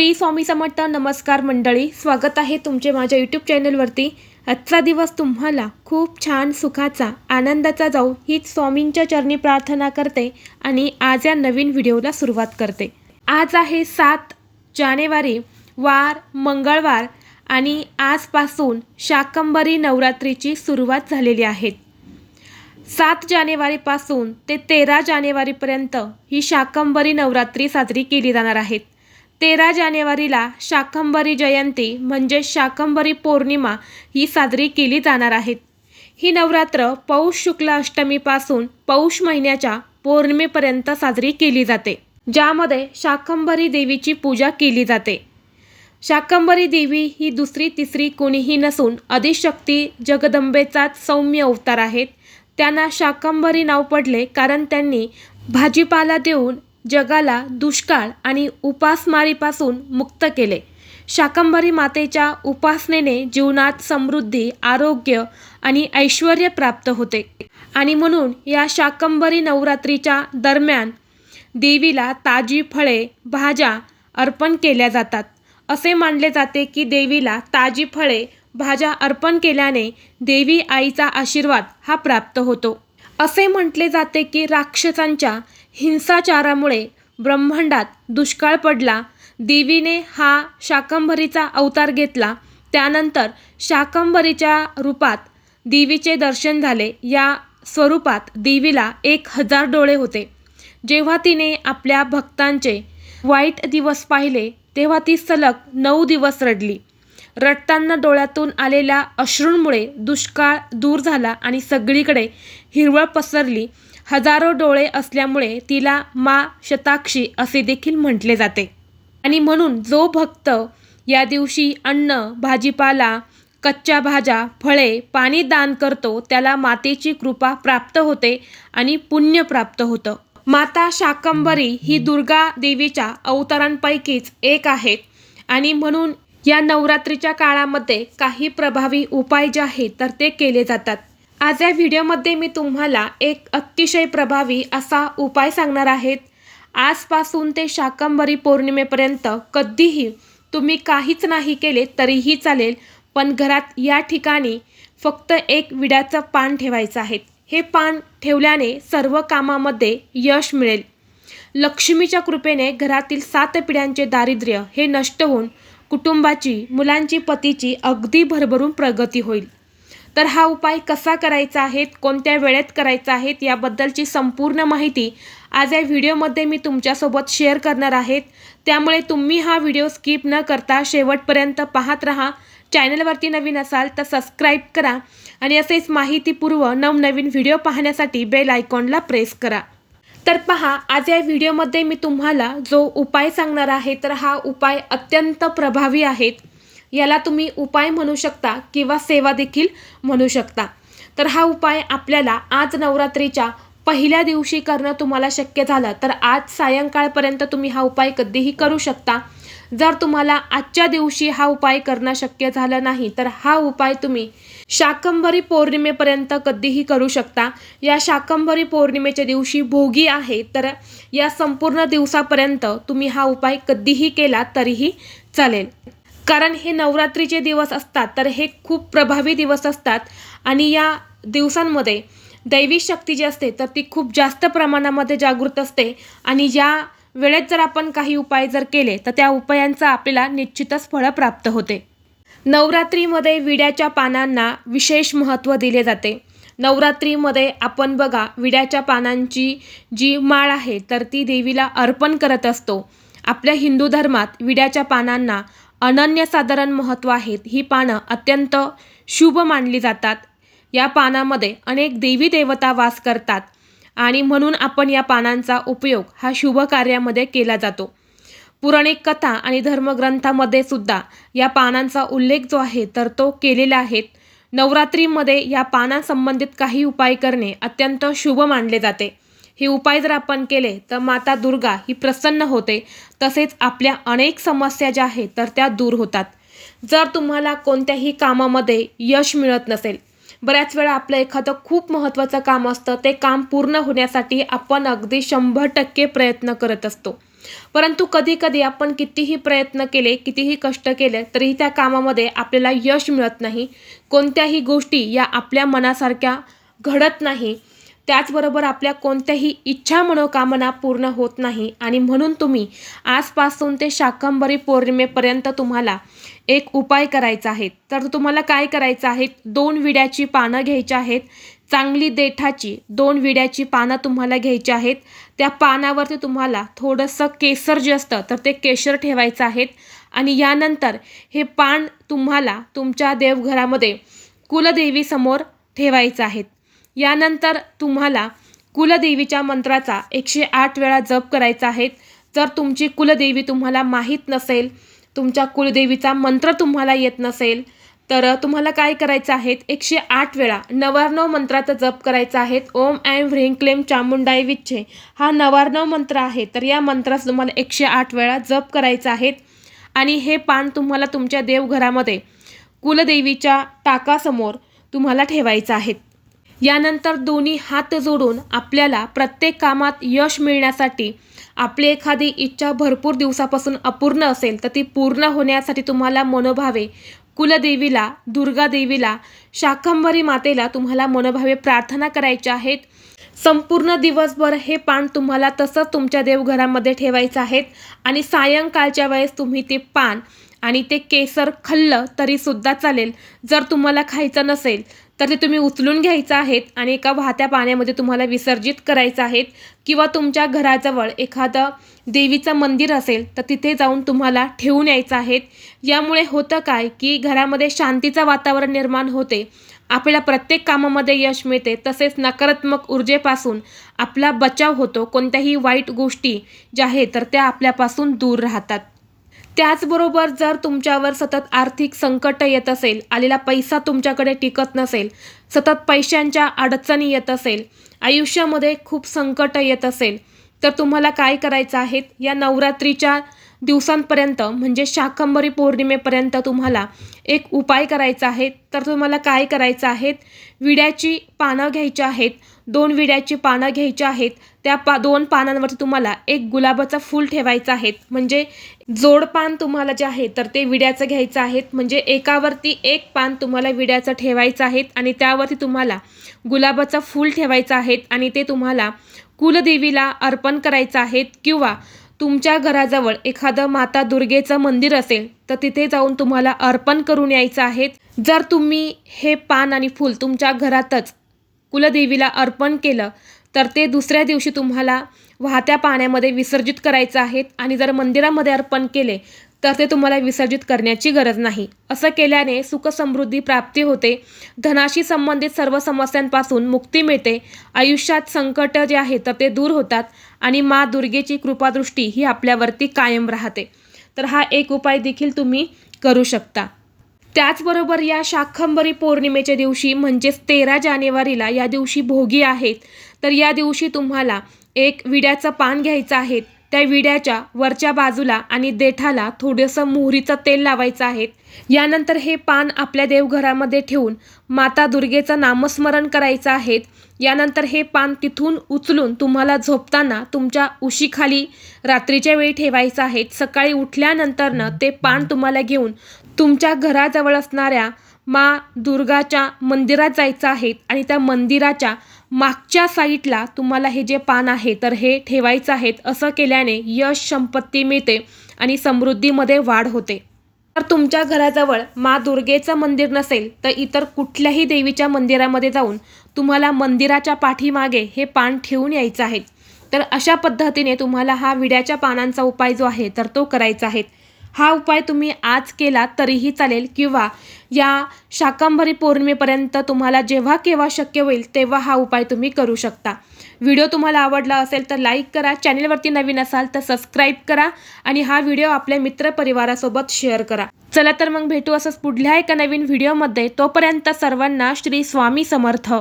श्री स्वामी समर्थ नमस्कार मंडळी स्वागत आहे तुमचे माझ्या यूट्यूब चॅनलवरती आजचा दिवस तुम्हाला खूप छान सुखाचा आनंदाचा जाऊ हीच स्वामींच्या चरणी प्रार्थना करते आणि आज या नवीन व्हिडिओला सुरुवात करते. आज आहे सात जानेवारी वार मंगळवार आणि आजपासून शाकंबरी नवरात्रीची सुरुवात झालेली आहे. सात जानेवारीपासून ते तेरा जानेवारीपर्यंत ही शाकंबरी नवरात्री साजरी केली जाणार आहेत तेरा जानेवारीला शाकंभरी जयंती म्हणजे शाकंबरी पौर्णिमा ही साजरी केली जाणार आहेत ही नवरात्र पौष शुक्ल अष्टमीपासून पौष महिन्याच्या पौर्णिमेपर्यंत साजरी केली जाते ज्यामध्ये शाकंभरी देवीची पूजा केली जाते. शाकंबरी देवी ही दुसरी तिसरी कोणीही नसून अधिशक्ती जगदंबेचाच सौम्य अवतार आहेत. त्यांना शाकंभरी नाव पडले कारण त्यांनी भाजीपाला देऊन जगाला दुष्काळ आणि उपासमारीपासून मुक्त केले. शाकंबरी मातेच्या उपासनेने जीवनात समृद्धी आरोग्य आणि ऐश्वर प्राप्त होते. आणि म्हणून या शाकंबरी नवरात्रीच्या दरम्यान देवीला ताजी फळे भाज्या अर्पण केल्या जातात. असे मानले जाते की देवीला ताजी फळे भाज्या अर्पण केल्याने देवी आईचा आशीर्वाद हा प्राप्त होतो. असे म्हटले जाते की राक्षसांच्या हिंसाचारामुळे ब्रह्मांडात दुष्काळ पडला. देवीने हा शाकंभरीचा अवतार घेतला. त्यानंतर शाकंभरीच्या रूपात देवीचे दर्शन झाले. या स्वरूपात देवीला एक हजार डोळे होते. जेव्हा तिने आपल्या भक्तांचे वाईट दिवस पाहिले तेव्हा ती सलग नऊ दिवस रडली. रडताना डोळ्यातून आलेल्या अश्रूंमुळे दुष्काळ दूर झाला आणि सगळीकडे हिरवळ पसरली. हजारो डोळे असल्यामुळे तिला मा शताक्षी असे देखील म्हटले जाते. आणि म्हणून जो भक्त या दिवशी अन्न भाजीपाला कच्च्या भाज्या फळे पाणी दान करतो त्याला मातेची कृपा प्राप्त होते आणि पुण्य प्राप्त होतं. माता शाकंबरी ही दुर्गा देवीच्या अवतारांपैकीच एक आहेत आणि म्हणून या नवरात्रीच्या काळामध्ये काही प्रभावी उपाय जे आहेत तर ते केले जातात. आज या व्हिडिओमध्ये मी तुम्हाला एक अतिशय प्रभावी असा उपाय सांगणार आहेत. आजपासून ते शाकंबरी पौर्णिमेपर्यंत कधीही तुम्ही काहीच नाही केले तरीही चालेल पण घरात या ठिकाणी फक्त एक विड्याचं पान ठेवायचं आहे. हे पान ठेवल्याने सर्व कामामध्ये यश मिळेल. लक्ष्मीच्या कृपेने घरातील सात पिढ्यांचे दारिद्र्य हे नष्ट होऊन कुटुंबाची मुलांची पतीची अगदी भरभरून प्रगती होईल. तर हा उपाय कसा करायचा आहे कोणत्या वेळेत करायचा आहे याबद्दलची संपूर्ण माहिती आज या व्हिडिओमध्ये मी तुमच्यासोबत शेअर करणार आहेत. त्यामुळे तुम्ही हा व्हिडिओ स्किप न करता शेवटपर्यंत पाहत राहा. चॅनलवरती नवीन असाल तर सबस्क्राईब करा आणि असेच माहितीपूर्व नवनवीन व्हिडिओ पाहण्यासाठी बेल आयकॉनला प्रेस करा. तर पहा आज या व्हिडिओमध्ये मी तुम्हाला जो उपाय सांगणार आहे तर हा उपाय अत्यंत प्रभावी आहेत याला तुम्ही उपाय म्हणू शकता किंवा सेवा देखील म्हणू शकता. तर हा उपाय आपल्याला आज नवरात्रीच्या पहिल्या दिवशी करणं तुम्हाला शक्य झालं तर आज सायंकाळपर्यंत तुम्ही हा उपाय कधीही करू शकता. जर तुम्हाला आजच्या दिवशी हा उपाय करणं शक्य झालं नाही तर हा उपाय तुम्ही शाकंभरी पौर्णिमेपर्यंत कधीही करू शकता. या शाकंभरी पौर्णिमेच्या दिवशी भोगी आहे तर या संपूर्ण दिवसापर्यंत तुम्ही हा उपाय कधीही केला तरीही चालेल. कारण हे नवरात्रीचे दिवस असतात तर हे खूप प्रभावी दिवस असतात. आणि या दिवसांमध्ये दैवी शक्ती जी असते तर ती खूप जास्त प्रमाणामध्ये जागृत असते. आणि या वेळेत जर आपण काही उपाय जर केले तर त्या उपायांचा आपल्याला निश्चितच फळं प्राप्त होते. नवरात्रीमध्ये विड्याच्या पानांना विशेष महत्त्व दिले जाते. नवरात्रीमध्ये आपण बघा विड्याच्या पानांची जी माळ आहे तर ती देवीला अर्पण करत असतो. आपल्या हिंदू धर्मात विड्याच्या पानांना अनन्यसाधारण महत्त्व आहेत. ही पानं अत्यंत शुभ मानली जातात. या पानामध्ये अनेक देवी देवता वास करतात आणि म्हणून आपण या पानांचा उपयोग हा शुभ कार्यामध्ये केला जातो. पुराणिक कथा आणि धर्मग्रंथामध्ये सुद्धा या पानांचा उल्लेख जो आहे तर तो केलेला आहे. नवरात्रीमध्ये या पानांसंबंधित काही उपाय करणे अत्यंत शुभ मानले जाते. हे उपाय जर आपण केले तर माता दुर्गा ही प्रसन्न होते. तसेच आपल्या अनेक समस्या ज्या आहेत तर त्या दूर होतात. जर तुम्हाला कोणत्याही कामामध्ये यश मिळत नसेल बऱ्याच वेळा आपलं एखादं खूप महत्त्वाचं काम असतं ते काम पूर्ण होण्यासाठी आपण अगदी शंभर टक्के प्रयत्न करत असतो. परंतु कधी कधी आपण कितीही प्रयत्न केले कितीही कष्ट केले तरीही त्या कामामध्ये आपल्याला यश मिळत नाही. कोणत्याही गोष्टी या आपल्या मनासारख्या घडत नाही. त्याचबरोबर आपल्या कोणत्याही इच्छा मनोकामना पूर्ण होत नाही. आणि म्हणून तुम्ही आजपासून ते शाकंभरी पौर्णिमेपर्यंत तुम्हाला एक उपाय करायचा आहे. तर तुम्हाला काय करायचं आहे? दोन विड्याची पानं घ्यायची आहेत. चांगली देठाची दोन विड्याची पानं तुम्हाला घ्यायची आहेत. त्या पानावरती तुम्हाला थोडंसं केसर जे असतं तर ते केशर ठेवायचं आहेत. आणि यानंतर हे पान तुम्हाला तुमच्या देवघरामध्ये कुलदेवीसमोर ठेवायचं आहेत. यानंतर तुम्हाला कुलदेवीच्या मंत्राचा एकशे आठ वेळा जप करायचा आहे. जर तुमची कुलदेवी तुम्हाला माहीत नसेल तुमच्या कुलदेवीचा मंत्र तुम्हाला येत नसेल तर तुम्हाला काय करायचं आहे? एकशे आठ वेळा नवार्णव मंत्राचा जप करायचा आहे. ओम ॲम व्ह्रीं क्लेम चामुंडाई विच्छे हा नवार्णव मंत्र आहे. तर या मंत्राचा तुम्हाला एकशे आठ वेळा जप करायचा आहे. आणि हे पान तुम्हाला तुमच्या देवघरामध्ये कुलदेवीच्या टाकासमोर तुम्हाला ठेवायचं आहे. यानंतर दोन्ही हात जोडून आपल्याला प्रत्येक कामात यश मिळण्यासाठी आपली एखादी इच्छा भरपूर दिवसापासून अपूर्ण असेल तर ती पूर्ण होण्यासाठी तुम्हाला मनोभावे कुलदेवीला दुर्गादेवीला शाकंभरी मातेला तुम्हाला मनोभावे प्रार्थना करायच्या आहेत. संपूर्ण दिवसभर हे पान तुम्हाला तसंच तुमच्या देवघरामध्ये ठेवायचं आहेत आणि सायंकाळच्या वेळेस तुम्ही ते पान आणि ते केसर खाल्लं तरीसुद्धा चालेल. जर तुम्हाला खायचं नसेल तर ते तुम्ही उचलून घ्यायचं आहेत आणि एका वाहत्या पाण्यामध्ये तुम्हाला विसर्जित करायचं आहेत. किंवा तुमच्या घराजवळ एखादं देवीचं मंदिर असेल तर तिथे जाऊन तुम्हाला ठेवून यायचं आहेत. यामुळे होतं काय की घरामध्ये शांतीचं वातावरण निर्माण होते. आपल्याला प्रत्येक कामामध्ये यश मिळते. तसेच नकारात्मक ऊर्जेपासून आपला बचाव होतो. कोणत्याही वाईट गोष्टी ज्या आहेत तर त्या आपल्यापासून दूर राहतात. त्याचबरोबर जर तुमच्यावर सतत आर्थिक संकट येत असेल आलेला पैसा तुमच्याकडे टिकत नसेल सतत पैशांच्या अडचणी येत असेल आयुष्यामध्ये खूप संकट येत असेल तर तुम्हाला काय करायचं आहे? या नवरात्रीच्या दिवसांपर्यंत म्हणजे शाकंभरी पौर्णिमेपर्यंत तुम्हाला एक उपाय करायचा आहे. तर तुम्हाला काय करायचं आहे? विड्याची पानं घ्यायची आहेत दोन विड्याची पानं घ्यायची आहेत त्या पा दोन पानांवरती तुम्हाला एक गुलाबाचं फूल ठेवायचं आहे. म्हणजे जोड पान तुम्हाला जे आहे तर ते विड्याचं घ्यायचं आहे. म्हणजे एकावरती एक पान तुम्हाला विड्याचं ठेवायचं आहे आणि त्यावरती तुम्हाला गुलाबाचं फूल ठेवायचं आहे आणि ते तुम्हाला कुलदेवीला अर्पण करायचं आहे किंवा तुमच्या घराजवळ एखादं माता दुर्गेचं मंदिर असेल तर तिथे जाऊन तुम्हाला अर्पण करून यायचं आहे. जर तुम्ही हे पान आणि फूल तुमच्या घरातच कुलदेवीला अर्पण केलं तर ते दुसऱ्या दिवशी तुम्हाला वाहत्या पाण्यामध्ये विसर्जित करायचं आहे आणि जर मंदिरामध्ये अर्पण केले तर ते तुम्हाला विसर्जित करण्याची गरज नाही. असं केल्याने सुखसमृद्धी प्राप्ती होते. धनाशी संबंधित सर्व समस्यांपासून मुक्ती मिळते. आयुष्यात संकट जे आहे तर ते दूर होतात आणि मा दुर्गेची कृपादृष्टी ही आपल्यावरती कायम राहते. तर हा एक उपाय देखील तुम्ही करू शकता. त्याचबरोबर या शाखंबरी पौर्णिमेच्या दिवशी म्हणजेच तेरा जानेवारीला या दिवशी भोगी आहेत. तर या दिवशी तुम्हाला एक विड्याचं पान घ्यायचं आहे. त्या विड्याच्या वरच्या बाजूला आणि देठाला थोडंसं मोहरीचं तेल लावायचं आहे. यानंतर हे पान आपल्या देवघरामध्ये ठेवून माता दुर्गेचं नामस्मरण करायचं आहे. यानंतर हे पान तिथून उचलून तुम्हाला झोपताना तुमच्या उशीखाली रात्रीच्या वेळी ठेवायचं आहे. सकाळी उठल्यानंतरनं ते पान तुम्हाला घेऊन तुमच्या घराजवळ असणाऱ्या मा दुर्गाच्या मंदिरात जायचं आहे आणि त्या मंदिराच्या मागच्या साईडला तुम्हाला हे जे पान आहे तर हे ठेवायचं आहेत असं केल्याने यश संपत्ती मिळते आणि समृद्धीमध्ये वाढ होते. तर तुमच्या घराजवळ मा दुर्गेचं मंदिर नसेल तर इतर कुठल्याही देवीच्या मंदिरामध्ये जाऊन तुम्हाला मंदिराच्या पाठीमागे हे पान ठेवून यायचं आहे. तर अशा पद्धतीने तुम्हाला हा विड्याच्या पानांचा उपाय जो आहे तर तो करायचा आहे. हा उपाय तुम्ही आज केला तरीही चालेल किंवा या शाकंभरी पौर्णिमेपर्यंत तुम्हाला जेव्हा केव्हा शक्य होईल तेव्हा हा उपाय तुम्ही करू शकता. व्हिडिओ तुम्हाला आवडला असेल तर लाईक करा चॅनेलवरती नवीन असाल तर सबस्क्राईब करा आणि हा व्हिडिओ आपल्या मित्रपरिवारासोबत शेअर करा. चला तर मग भेटू असंच पुढल्या एका नवीन व्हिडिओमध्ये. तोपर्यंत सर्वांना श्री स्वामी समर्थ.